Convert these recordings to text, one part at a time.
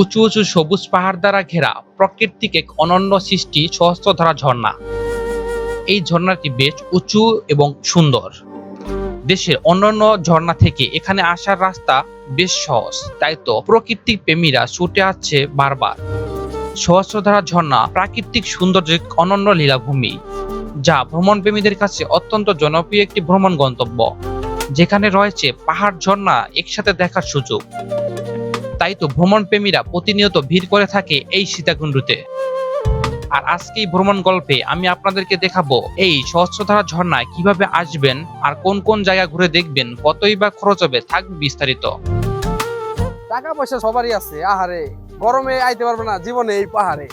উঁচু উঁচু সবুজ পাহাড় দ্বারা ঘেরা প্রাকৃতিক এক অনন্য সৃষ্টি সহস্রধারা ঝর্ণা। এই ঝর্ণাটি বেশ উঁচু এবং সুন্দর। দেশের অন্যান্য ঝর্ণা থেকে এখানে আসার রাস্তা বেশ সহজ। তাই তো প্রকৃতিক প্রেমীরা ছুটে আসছে বারবার। সহস্রধারা ঝর্ণা প্রাকৃতিক সৌন্দর্যের অনন্য লীলাভূমি, যা ভ্রমণ প্রেমীদের কাছে অত্যন্ত জনপ্রিয় একটি ভ্রমণ গন্তব্য, যেখানে রয়েছে পাহাড় ঝর্ণা একসাথে দেখার সুযোগ। তাই তো ভ্রমণ প্রেমীরা প্রতিনিয়ত ভিড় করে থাকে এই সীতাকুণ্ডুতে। আর আজকে এই ভ্রমণ গল্পে আমি আপনাদেরকে দেখাবো এই সহস্রধারা ঝর্ণায় কীভাবে আসবেন আর কোন কোন জায়গা ঘুরে দেখবেন, কতই বা খরচ হবে থাকবে বিস্তারিত। টাকা পয়সা সবারই আছে, আহারে। গরমে আইতে পারবে না, জীবনে এই পাহাড়ে।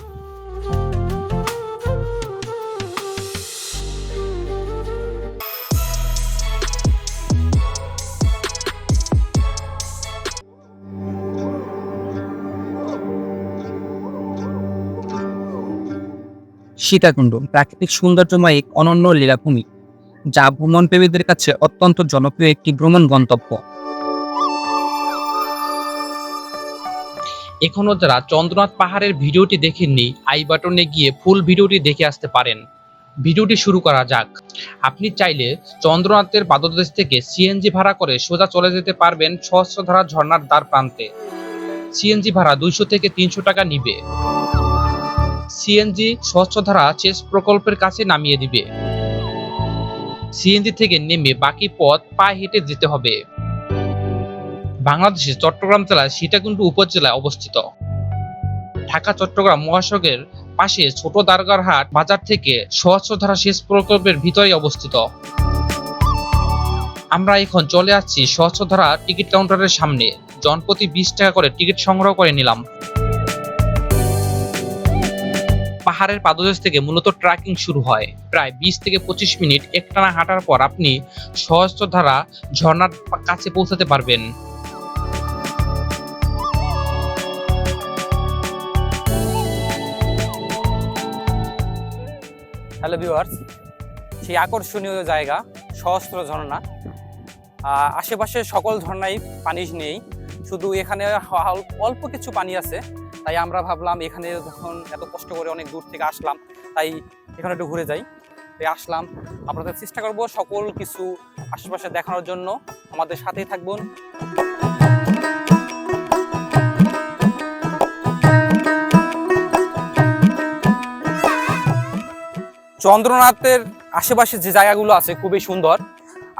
সীতাকুণ্ড, প্রাকৃতিক সৌন্দর্যময় এক অনন্য লীলাভূমি, যা ভ্রমণ প্রেমীদের কাছে অত্যন্ত জনপ্রিয় একটি ভ্রমণ গন্তব্য। এখনও যারা চন্দ্রনাথ পাহাড়ের ভিডিওটি দেখেননি, আই বাটনে গিয়ে ফুল ভিডিওটি দেখে আসতে পারেন। ভিডিওটি শুরু করা যাক। আপনি চাইলে চন্দ্রনাথের পাদদেশ থেকে সিএনজি ভাড়া করে সোজা চলে যেতে পারবেন সহস্রধারা ঝর্ণার দ্বার প্রান্তে। সিএনজি ভাড়া দুইশো থেকে তিনশো টাকা নিবে। সিএনজি সহস্রধারা চেস প্রকল্পের কাছে নামিয়ে দিবে। সিএনজি থেকে নেমে বাকি পথ পায়ে হেঁটে যেতে হবে। বাংলাদেশের চট্টগ্রাম জেলার সীতাকুণ্ড উপজেলায় অবস্থিত। ঢাকা, চট্টগ্রাম মহাসড়কের পাশে ছোট দারগারহাট বাজার থেকে সহস্রধারা সেচ প্রকল্পের ভিতরে অবস্থিত। আমরা এখন চলে আসছি সহস্রধারা টিকিট কাউন্টারের সামনে। জনপ্রতি বিশ টাকা করে টিকিট সংগ্রহ করে নিলাম। পাহাড়ের পাদদেশ থেকে মূলত ট্রেকিং শুরু হয়। প্রায় বিশ থেকে পঁচিশ মিনিট একটানা হাঁটার পর আপনি সহস্রধারা ঝর্ণার কাছে পৌঁছাতে পারবেন। হ্যালো ভিউয়ার্স সেই আকর্ষণীয় জায়গা, সহস্র ঝর্ণা। আশেপাশে সকল ঝর্ণায় পানি নেই, শুধু এখানে অল্প কিছু পানি আছে। তাই আমরা ভাবলাম এখানে যখন এত কষ্ট করে অনেক দূর থেকে আসলাম, তাই এখানে একটু ঘুরে যাই। তাই আসলাম। আপনাদের চেষ্টা করব সকল কিছু আশেপাশে দেখানোর জন্য। আমাদের সাথেই থাকবেন। চন্দ্রনাথের আশেপাশে যে জায়গাগুলো আছে খুবই সুন্দর।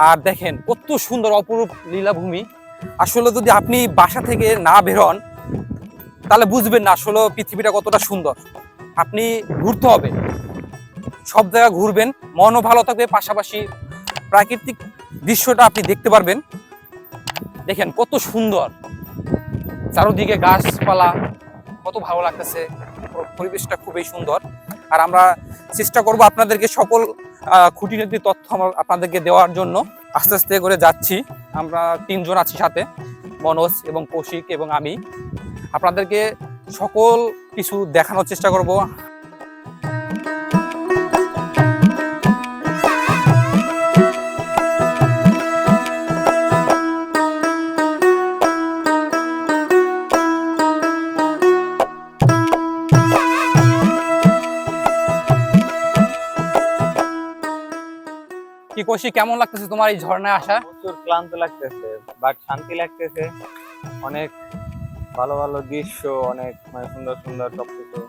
আর দেখেন, কত সুন্দর অপরূপ লীলাভূমি। আসলে যদি আপনি বাসা থেকে না বেরোন তাহলে বুঝবেন না আসলে পৃথিবীটা কতটা সুন্দর। আপনি ঘুরতে হবে। সব জায়গা ঘুরবেন, মনও ভালো থাকবে, পাশাপাশি প্রাকৃতিক দৃশ্যটা আপনি দেখতে পারবেন। দেখেন কত সুন্দর। চারোদিকে গাছপালা, কত ভালো লাগতেছে। পরিবেশটা খুবই সুন্দর। আর আমরা চেষ্টা করব আপনাদেরকে সকল খুঁটিনাটি তথ্য আপনাদেরকে দেওয়ার জন্য। আস্তে আস্তে করে যাচ্ছি। আমরা তিনজন আছি সাথে, মনোজ এবং কৌশিক এবং আমি। আপনাদেরকে সকল কিছু দেখানোর চেষ্টা করব। কি কেমন লাগতেছে তোমার এই ঝর্ণায় আসা? প্রচুর ক্লান্ত লাগতেছে, বাট শান্তি লাগতেছে। অনেক ভালো ভালো দৃশ্য অনেক মানে সুন্দর সুন্দর সবকিছু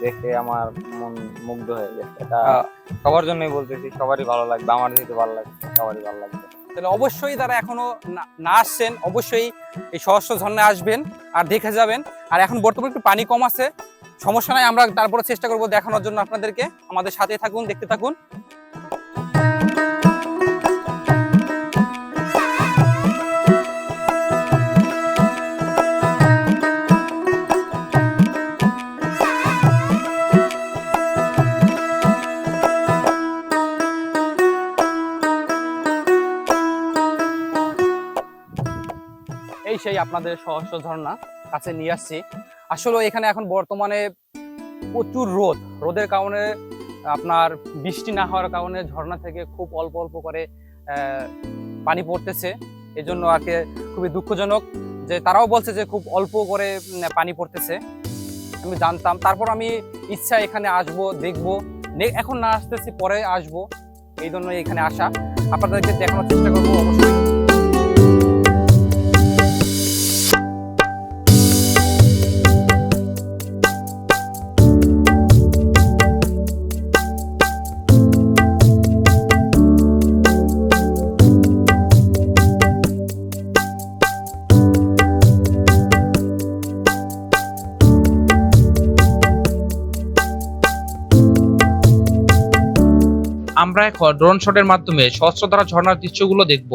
দেখে আমার মন মুগ্ধ হয়ে গেছে। এটা আহ, সবার জন্যই বলতেছি সবারই ভালো লাগবে আমার যেহেতু ভালো লাগছে সবারই ভালো লাগবে। তাহলে অবশ্যই তারা এখনও না- না আসছেন অবশ্যই এই সহস্র ঝর্ণায় আসবেন আর দেখে যাবেন। আর এখন বর্তমানে একটু পানি কম আছে সমস্যা নাই আমরা তারপরে চেষ্টা করব দেখানোর জন্য আপনাদেরকে। আমাদের সাথে থাকুন দেখতে থাকুন। এই সেই আপনাদের সহস্র ঝর্ণা কাছে নিয়ে আসছি। আসলে এখানে এখন বর্তমানে প্রচুর রোদ। রোদের কারণে আপনার বৃষ্টি না হওয়ার কারণে ঝর্ণা থেকে খুব অল্প অল্প করে পানি পড়তেছে। এই জন্য আর কি খুবই দুঃখজনক যে তারাও বলছে যে খুব অল্প করে পানি পড়তেছে। আমি জানতাম। তারপর আমি ইচ্ছা এখানে আসব, দেখব। এখন না আসতেছি, পরে আসব। এই জন্য এখানে আসা। আপনাদেরকে দেখানোর চেষ্টা করব, অবশ্যই। আমরা এখন ড্রোন শটের মাধ্যমে সহস্রধারা ঝর্ণার দৃশ্যগুলো দেখব।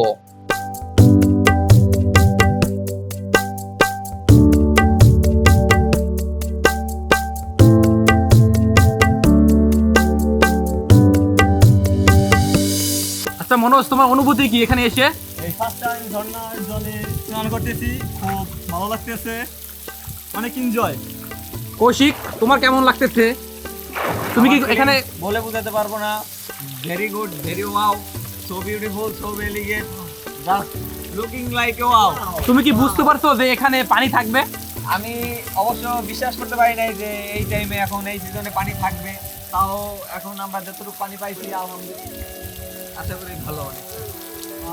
আচ্ছা মনোজ তোমার অনুভূতি কি এখানে এসে? এই ফার্স্ট টাইম ঝর্ণার জলে স্নান করতেছি খুব ভালো লাগতেছে অনেক এনজয় কৌশিক তোমার কেমন লাগতেছে? তুমি কি এখানে বলে বোঝাতে পারব না। Very good very wow so beautiful so elegant just looking like wow তুমি কি বুঝতে পারছ যে এখানে পানি থাকবে? আমি অবশ্য বিশ্বাস করতে পারি নাই যে এই টাইমে এখন এই সিজনে পানি থাকবে। তাও এখন আমরা যতটুকু পানি পাইছি আলহামদুলিল্লাহ। আশা করি ভালো অনেক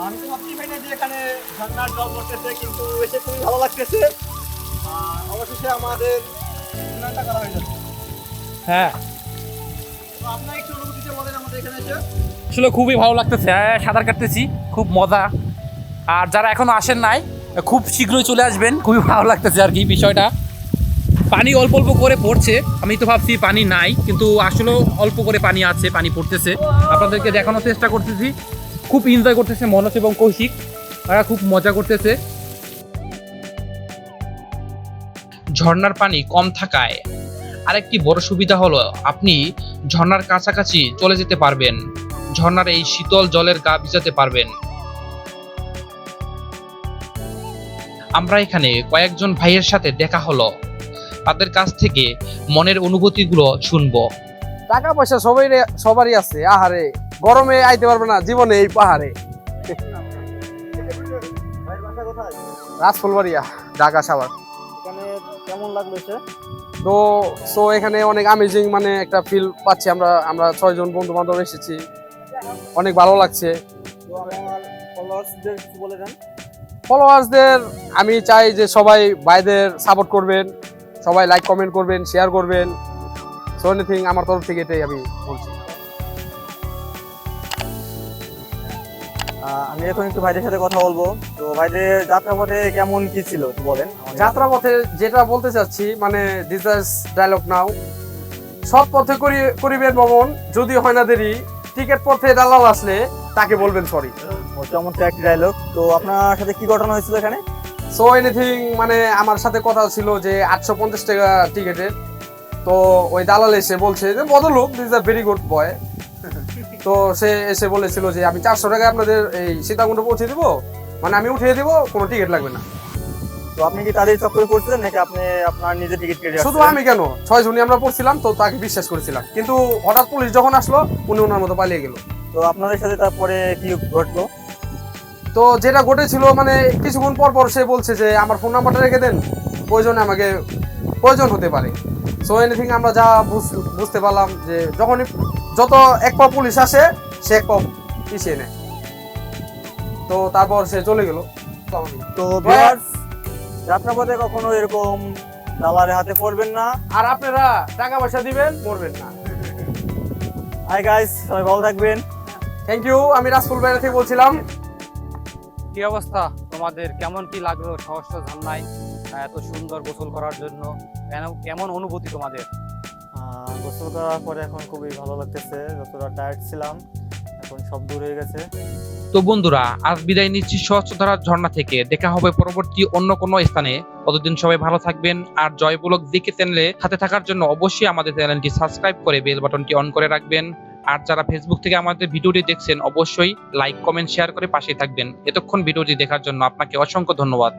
আমি তো ভাবতেই পারি না যে এখানে ঝর্ণার জল পড়তেছে কিন্তু এসে খুবই ভালো লাগতেছে। আর অবশেষে আমাদের করা হয়ে যাচ্ছে হ্যাঁ। তো আপনার একটু অনুভূতিতে আসলে খুবই ভালো লাগতেছে হ্যাঁ, সাঁতার কাটতেছি খুব মজা। আর যারা এখনও আসেন নাই খুব শীঘ্রই চলে আসবেন খুবই ভালো লাগতেছে আর কি বিষয়টা। পানি অল্প অল্প করে পড়ছে আমি তো ভাবছি পানি নাই কিন্তু আসলে অল্প করে পানি আছে পানি পড়তেছে। আপনাদেরকে দেখানোর চেষ্টা করতেছি খুব এনজয় করতেছে মনোজ এবং কৌশিক তারা খুব মজা করতেছে। ঝর্ণার পানি কম থাকায় আরেকটি বড় সুবিধা হলো আপনি ঝর্ণার কাছাকাছি চলে যেতে পারবেন। ঝর্ণার এই শীতল জলের গা ভিজাতে পারবেন। আমরা এখানে কয়েকজন ভাইয়ের সাথে দেখা হলো। তাদের কাছ থেকে মনের অনুভূতিগুলো শুনব। টাকা পয়সা সবাই সবারই আছে আহারে। গরমে আইতে পারবে না জীবনে এই পাহাড়ে। রাজফুলবাড়িয়া ঢাকা সাভার এখানে কেমন লাগল তো সো এখানে অনেক আমেজিং মানে একটা ফিল পাচ্ছি আমরা আমরা ছয়জন বন্ধু বান্ধব এসেছি। অনেক ভালো লাগছে। ফলোয়ার্সদের আমি চাই যে সবাই ভাইদের সাপোর্ট করবেন সবাই লাইক কমেন্ট করবেন শেয়ার করবেন। সো এনিথিং আমার তরফ থেকে এটাই আমি বলছি। আমি এখন একটু ভাইদের সাথে কথা বলব। তো ভাইদের যাত্রাপথে কেমন কি ছিল বলেন। যাত্রাপথে যেটা বলতে চাচ্ছি মানে দিস ডায়লগ নাও সৎ পথে করি করিবেন ভ্রমণ যদি হয় না দেরি। টিকিট পথে দালাল আসলে তাকে বলবেন সরি চমৎকার একটি ডায়লগ তো আপনার সাথে কি ঘটনা হয়েছিল এখানে? সো এনিথিং মানে আমার সাথে কথা ছিল যে আটশো পঞ্চাশ টাকা টিকিটের তো ওই দালাল এসে বলছে যে বদলোক this a very good boy তো সে এসে বলেছিল যে আমি চারশো টাকায় আপনাদের এই সীতাকুণ্ড পৌঁছে দিব। মানে আমি উঠিয়ে দিব কোনো টিকিট লাগবে না। তো আপনি কি তাদের চক্করে পড়ছিলেন নাকি আপনি আপনার নিজে টিকিট কেটে শুধু আমি কেন? ছয় জনই আমরা পড়ছিলাম তো তাকে বিশ্বাস করেছিলাম। কিন্তু হঠাৎ পুলিশ যখন আসলো উনি ওনার মতো পালিয়ে গেল। তো আপনাদের সাথে তারপরে কি ঘটলো? তো যেটা ঘটেছিল মানে কিছুক্ষণ পর পর সে বলছে যে আমার ফোন নাম্বারটা রেখে দেন। প্রয়োজনে আমাকে প্রয়োজন হতে পারে। সো এনিথিং আমরা যা বুঝ- বুঝতে পারলাম যে যখনই যত এক পা পুলিশ আসে সে এক পা পিছিয়ে নেয়। তো তারপর সে চলে গেল। তো ভিউয়ার্স যাত্রাপথে কখনো এরকম দালারের হাতে পড়বেন না? আর আপনারা টাকা পয়সা দিবেন মরবেন না। হাই গাইস সবাই ভালো থাকবেন। থ্যাংক ইউ আমি রাজপুর বাইরে থেকে বলছিলাম। কি অবস্থা? তোমাদের কেমন কি লাগল? সহস্র ঝর্ণায় এত সুন্দর গোসল করার জন্য। কেন- কেমন অনুভূতি তোমাদের? গোসল করার পরে এখন খুবই ভালো লাগতেছে, যতটা টায়ার্ড ছিলাম, এখন সব দূর হয়ে গেছে। তো বন্ধুরা, আজ বিদায় নিচ্ছি সহস্রধারা ঝর্ণা থেকে। দেখা হবে পরবর্তী অন্য কোনো স্থানে। ততদিন সবাই ভালো থাকবেন আর জয়বুলক দিকে চ্যানেলে সাথে থাকার জন্য অবশ্যই আমাদের চ্যানেলটি সাবস্ক্রাইব করে বেল বাটনটি অন করে রাখবেন। আর যারা ফেসবুক থেকে আমাদের ভিডিওটি দেখছেন, অবশ্যই লাইক, কমেন্ট, শেয়ার করে পাশে থাকবেন। এতক্ষণ ভিডিওটি দেখার জন্য আপনাকে অসংখ্য ধন্যবাদ।